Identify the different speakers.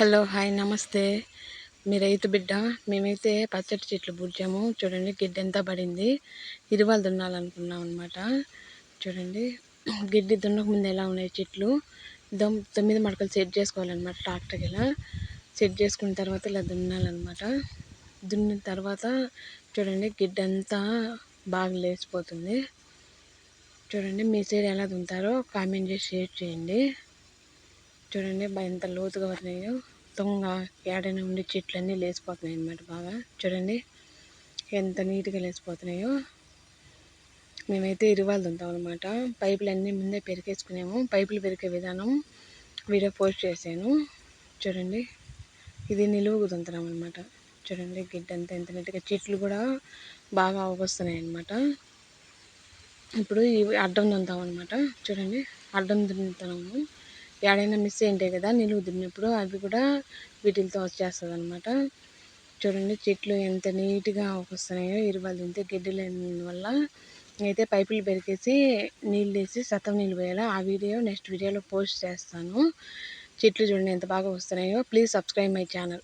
Speaker 1: Hello hi నమస్తే. మీ రైతు బిడ్డ మేమైతే పచ్చటి చెట్లు పూడ్చాము. చూడండి గిడ్డ ఎంత పడింది. ఇరువాలు దున్నాలనుకున్నాం అనమాట చూడండి గిడ్డి దున్నక ముందు ఎలా ఉన్నాయి చెట్లు? దమ్ తొమ్మిది మడకలు సెట్ చేసుకోవాలన్నమాట ట్రాక్టర్కి ఇలా సెట్ చేసుకున్న తర్వాత ఇలా దున్నాలన్నమాట. దున్నిన తర్వాత చూడండి గిడ్డ అంతా బాగా లేచిపోతుంది. చూడండి మీ సైడ్ ఎలా దున్నుతారో కామెంట్ చేసి షేర్ చేయండి. చూడండి ఎంత లోతుగా ఉన్నాయో దొంగ ఏడైనా ఉండి చెట్లన్నీ లేచిపోతున్నాయి అన్నమాట బాగా. చూడండి ఎంత నీట్గా లేచిపోతున్నాయో. మేమైతే ఇరువాళ్ళు ఉంటాం అనమాట పైపులు అన్నీ ముందే పెరికేసుకున్నాము. పైపులు పెరికే విధానం వీడియో పోస్ట్ చేశాను. చూడండి ఇది నిలువుకు దుంతున్నాం అనమాట చూడండి గిడ్డ అంతా ఎంత నీట్గా. చెట్లు కూడా బాగా అవగొస్తున్నాయి అనమాట ఇప్పుడు ఇవి అడ్డం దుంతాం అనమాట చూడండి అడ్డం దున్నుతున్నాము. ఎడైనా మిస్ అయింటాయి కదా నిలువు దున్నినప్పుడు అవి కూడా వీటితో వచ్చేస్తుంది అనమాట చూడండి చెట్లు ఎంత నీట్గా వస్తున్నాయో ఇరువాలి తింటే గడ్డి లేని వల్ల అయితే పైపులు పెరికేసి నీళ్ళు వేసి సతం నీళ్ళు పోయాలి ఆ వీడియో నెక్స్ట్ వీడియోలో పోస్ట్ చేస్తాను. చెట్లు చూడండి ఎంత బాగా వస్తున్నాయో. Please subscribe my channel.